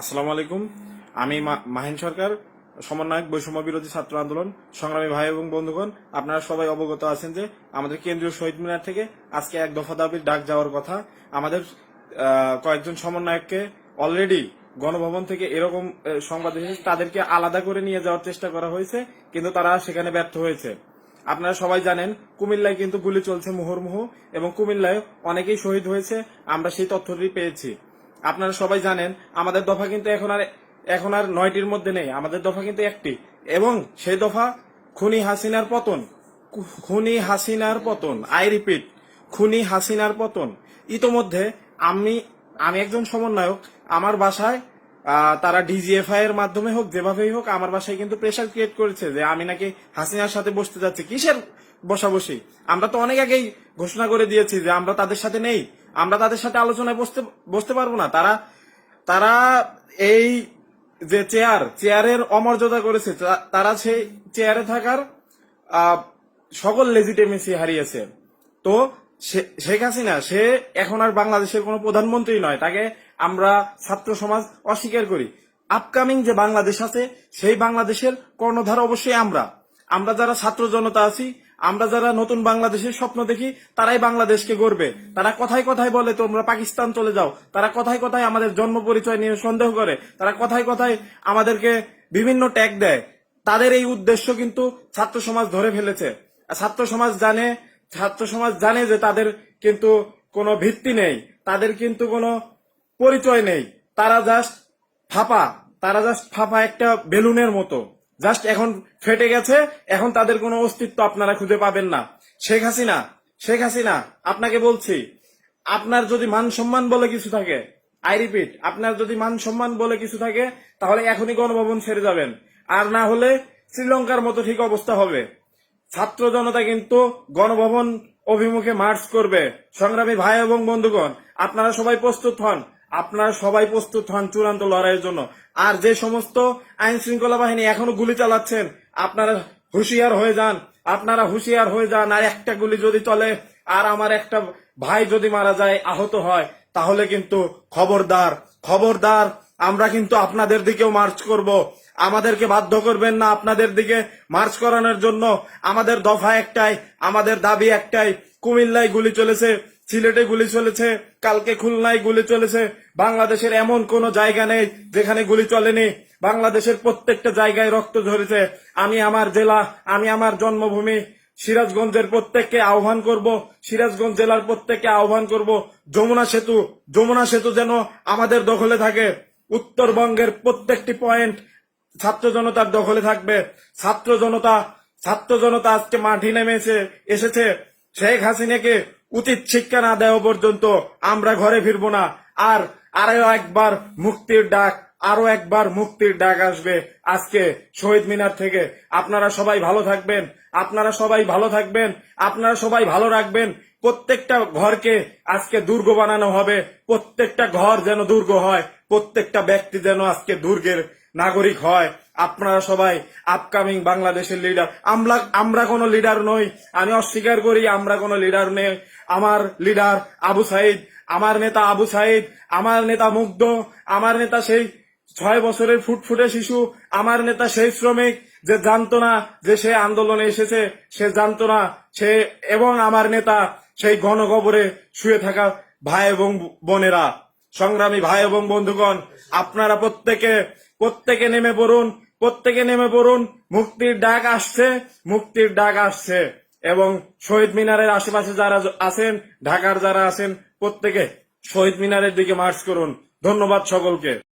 আসসালামু আলাইকুম। আমি মাহিন সরকার, সমন্বয়ক, বৈষম্য বিরোধী ছাত্র আন্দোলন, সংগ্রামী ভাই এবং বন্ধুগণ, আপনারা সবাই অবগত আছেন যে আমাদের কেন্দ্রীয় শহীদ মিনার থেকে আজকে এক দফা দাবির ডাক যাওয়ার কথা। আমাদের কয়েকজন সমন্বয়ককে অলরেডি গণভবন থেকে এরকম সংবাদ এসেছে, তাদেরকে আলাদা করে নিয়ে যাওয়ার চেষ্টা করা হয়েছে, কিন্তু তারা সেখানে ব্যর্থ হয়েছে। আপনারা সবাই জানেন, কুমিল্লায় কিন্তু গুলি চলছে মুহুর্মুহু, এবং কুমিল্লায় অনেকেই শহীদ হয়েছে, আমরা সেই তথ্যটি পেয়েছি। আপনারা সবাই জানেন, আমাদের দফা কিন্তু এখন আর এখন আর নয়টির মধ্যে নেই। আমাদের দফা কিন্তু একটি। এবং সেই দফা খুনি হাসিনার পতন। খুনি হাসিনার পতন। আই রিপিট, খুনি হাসিনার পতন। ইতোমধ্যে আমি আমি একজন সমন্বয়ক। আমার বাসায় তারা ডিজিএফআই এর মাধ্যমে হোক, যেভাবেই হোক, আমার বাসায় কিন্তু প্রেশার ক্রিয়েট করেছে যে আমি নাকি হাসিনার সাথে বসতে যাচ্ছি। কিসের বসাবসি। আমরা তো অনেক আগেই ঘোষণা করে দিয়েছি যে আমরা তাদের সাথে নেই। আমরা তাদের সাথে আলোচনায় বসতে বসতে পারব না। তারা তারা এই যে চেয়ার চেয়ারের অমর্যাদা করেছে তারা সেই চেয়ারে থাকার সকল লেজিটেমেসি হারিয়েছে। তো শেখ হাসিনা, সে এখন আর বাংলাদেশের কোনো প্রধানমন্ত্রী নয়। তাকে আমরা ছাত্র সমাজ অস্বীকার করি। আপকামিং যে বাংলাদেশ আছে, সেই বাংলাদেশের কর্ণধার অবশ্যই আমরা। আমরা যারা ছাত্র জনতা আছি আমরা যারা নতুন বাংলাদেশের স্বপ্ন দেখি, তারাই বাংলাদেশকে গড়বে। তারা কথায় কথায় বলে, তোমরা পাকিস্তান চলে যাও। তারা কথায় কথায় আমাদের জন্ম পরিচয় নিয়ে সন্দেহ করে। তারা কথায় কথায় আমাদেরকে বিভিন্ন ট্যাগ দেয়। তাদের এই উদ্দেশ্য কিন্তু ছাত্র সমাজ ধরে ফেলেছে। ছাত্র সমাজ জানে, ছাত্র সমাজ জানে যে তাদের কিন্তু কোনো ভিত্তি নেই। তাদের কিন্তু কোনো পরিচয় নেই। তারা জাস্ট ফাঁপা। তারা জাস্ট ফাঁপা একটা বেলুনের মতো। জাস্ট এখন ফেটে গেছে, এখন তাদের কোনো অস্তিত্ব আপনারা খুঁজে পাবেন না। শেখ হাসিনা শেখ হাসিনা, আপনাকে বলছি, আপনার যদি মান সম্মান বলে কিছু থাকে আই রিপিট আপনার যদি মান সম্মান বলে কিছু থাকে, তাহলে এখনই গণভবন ছেড়ে যাবেন। আর না হলে শ্রীলঙ্কার মতো ঠিক অবস্থা হবে। ছাত্র জনতা কিন্তু গণভবন অভিমুখে মার্চ করবে। সংগ্রামী ভাই এবং বন্ধুগণ, আপনারা সবাই প্রস্তুত হন। আপনারা সবাই প্রস্তুত হন চূড়ান্ত লড়াইয়ের জন্য। আর যে সমস্ত আইন শৃঙ্খলা বাহিনী এখনও গুলি চালাচ্ছেন, আপনারা হুঁশিয়ার হয়ে যান। আপনারা হুঁশিয়ার হয়ে যান আর একটা গুলি যদি চলে আর আমার একটা ভাই যদি মারা যায়, আহত হয়, তাহলে কিন্তু খবরদার খবরদার, আমরা কিন্তু আপনাদের দিকেও মার্চ করব। আমাদেরকে বাধ্য করবেন না আপনাদের দিকে মার্চ করানোর জন্য। আমাদের দফা একটাই, আমাদের দাবি একটাই, কুমিল্লায় গুলি চলেছে। সিলেটে গুলি চলেছে, কালকে খুলনায় গুলি চলেছে। বাংলাদেশের এমন কোন জায়গা নেই যেখানে গুলি চলেনি। বাংলাদেশের প্রত্যেকটা জায়গায় রক্ত ঝরেছে। আমি আমার জেলা, আমি আমার জন্মভূমি। সিরাজগঞ্জের প্রত্যেককে আহ্বান করব, সিরাজগঞ্জ জেলার প্রত্যেককে আহ্বান করব, যমুনা সেতু যমুনা সেতু যেন আমাদের দখলে থাকে। উত্তরবঙ্গের প্রত্যেকটি পয়েন্ট ছাত্র জনতার দখলে থাকবে। ছাত্র জনতা ছাত্র জনতা আজকে মাঠে নেমেছে, এসেছে। শেখ হাসিনাকে উচিত শিক্ষা না দেওয়া পর্যন্ত আমরা ঘরে ফিরবো না। আর আরও একবার মুক্তির ডাক আরও একবার মুক্তির ডাক আসবে আজকে শহীদ মিনার থেকে। আপনারা সবাই ভালো থাকবেন, আপনারা সবাই ভালো থাকবেন, আপনারা সবাই ভালো রাখবেন। প্রত্যেকটা ঘরকে আজকে দুর্গ বানানো হবে, প্রত্যেকটা ঘর যেন দুর্গ হয়, প্রত্যেকটা ব্যক্তি যেন আজকে দুর্গের নাগরিক হয়। আপনারা সবাই আপকামিং বাংলাদেশের লিডার আমরা আমরা কোনো লিডার নই। আমি অস্বীকার করি, আমরা কোনো লিডার নেই। আমার লিডার আবু সাইদ, আমার নেতা আবু সাইদ, আমার নেতা মুগ্ধ, আমার নেতা সেই ছয় বছরের ফুটফুটে শিশু, আমার নেতা সেই শ্রমিক, যে জানতো না যে সে আন্দোলনে এসেছে, সে জানতো না সে এবং আমার নেতা সেই গণকবরে শুয়ে থাকা ভাই এবং বোনেরা। সংগ্রামী ভাই এবং বন্ধুগণ, আপনারা প্রত্যেকে প্রত্যেকে নেমে পড়ুন। প্রত্যেকে নেমে পড়ুন, মুক্তির ডাক আসছে, মুক্তির ডাক আসছে। এবং শহীদ মিনারের আশেপাশে যারা আছেন, ঢাকার যারা আছেন, প্রত্যেকে শহীদ মিনারের দিকে মার্চ করুন। ধন্যবাদ সকলকে।